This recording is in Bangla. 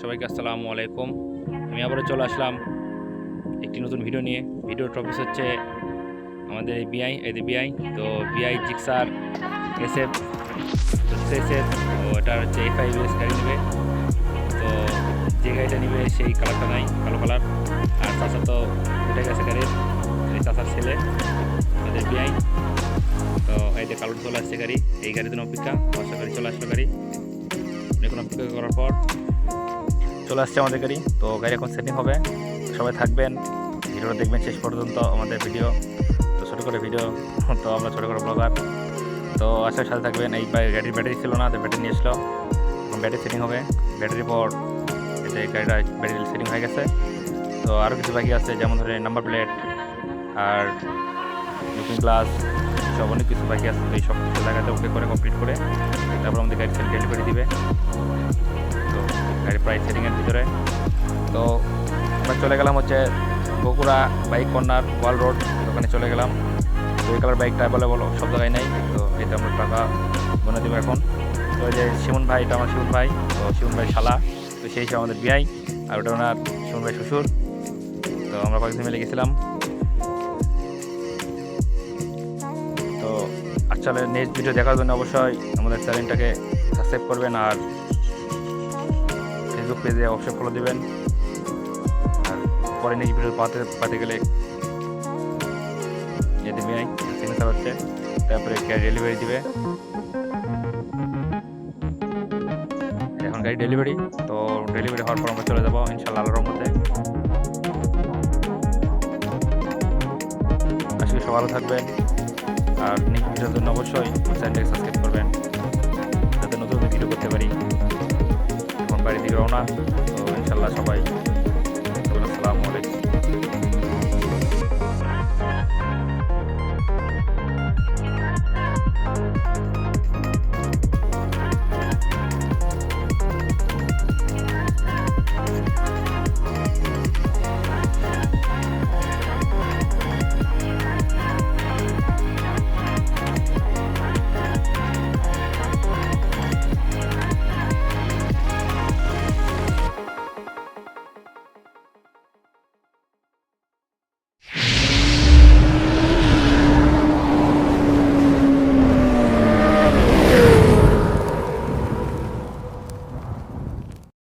সবাইকে আসসালামু আলাইকুম। আমি আবারও চলে আসলাম একটি নতুন ভিডিও নিয়ে। ভিডিওর টপিক হচ্ছে আমাদের এই বিআই এই বিআই তো বিআই জিক্সার এসএফ এসএফ তো এটা হচ্ছে এফ আই এস গাড়ি নেবে। তো যে গাড়িটা নেবে, সেই কালারটা নাই, কালো কালার আর চাষা তো উঠে গেছে গাড়ির চাষার ছেলে আমাদের বিআই তো এই যে কালো চলে আসছে গাড়ি, এই গাড়ির জন্য অপেক্ষা। বর্ষা গাড়ি চলে আসলো গাড়ি। অনেকক্ষণ অপেক্ষা করার পর চলে আসছে আমাদের গাড়ি। তো গাড়ি এখন সেটিং হবে। সবাই থাকবেন। ভিডিওটা দেখবেন শেষ পর্যন্ত আমাদের ভিডিও। তো ছোটো করে ভিডিও। তো আমরা ছোটো করে ব্লগার তো আসার সাথে থাকবেন। এই গাড়ির ব্যাটারি ছিল না, তো ব্যাটারি নিয়ে এসলো। এখন ব্যাটারি সেটিং হবে। ব্যাটারির পর যে গাড়িটা ব্যাটারি সেটিং হয়ে গেছে। তো আরও কিছু বাকি আছে, যেমন ধরে নাম্বার প্লেট আর লুকিং গ্লাস সব অনেক কিছু বাকি আছে। তো এই সব কিছু জায়গাতে ওকে করে কমপ্লিট করে। তারপর আমাদের গাড়ি সেল ডেলিভারি দিবে। তো গাড়ি প্রায় সেটিংয়ের ভিতরে। তো আমরা চলে গেলাম হচ্ছে Bogura bike corner wall road ওখানে চলে গেলাম। এই কালার বাইকটা অ্যাভেলেবল সব জায়গায় নেই। তো এতে আমরা টাকা বনে দেবো এখন। তো যে শিমুন ভাই, এটা আমার শিমুন ভাই। তো শিমুন ভাই শালা। তো সেই হিসাবে আমাদের বিআই আর ওটা ওনার শিমুন ভাই শ্বশুর। তো আমরা কয়েকদিন মিলে গেছিলাম। তো আসলে নেক্সট ভিডিও দেখার জন্য অবশ্যই আমাদের চ্যানেলটাকে সাবস্ক্রাইব করবেন আর ফেসবুক পেজে অবশ্যই ফলো দেবেন। আর পরে নেক্সট ভিডিও পাতে পাতে গেলে এ দেবে হচ্ছে, তারপরে ডেলিভারি দিবে। এখন গাড়ি ডেলিভারি তো ডেলিভারি হওয়ার পর আমরা চলে যাব ইনশাল্লাহ আল্লাহর মধ্যে আজকে সব ভালো থাকবেন। আর নেক্সট ভিডিওর জন্য অবশ্যই চ্যানেলটাকে সাবস্ক্রাইব করবেন। যাতে নতুন ভিডিও করতে পারি। এখন বাড়ি দিকে রওনা। তো ইনশাল্লাহ সবাই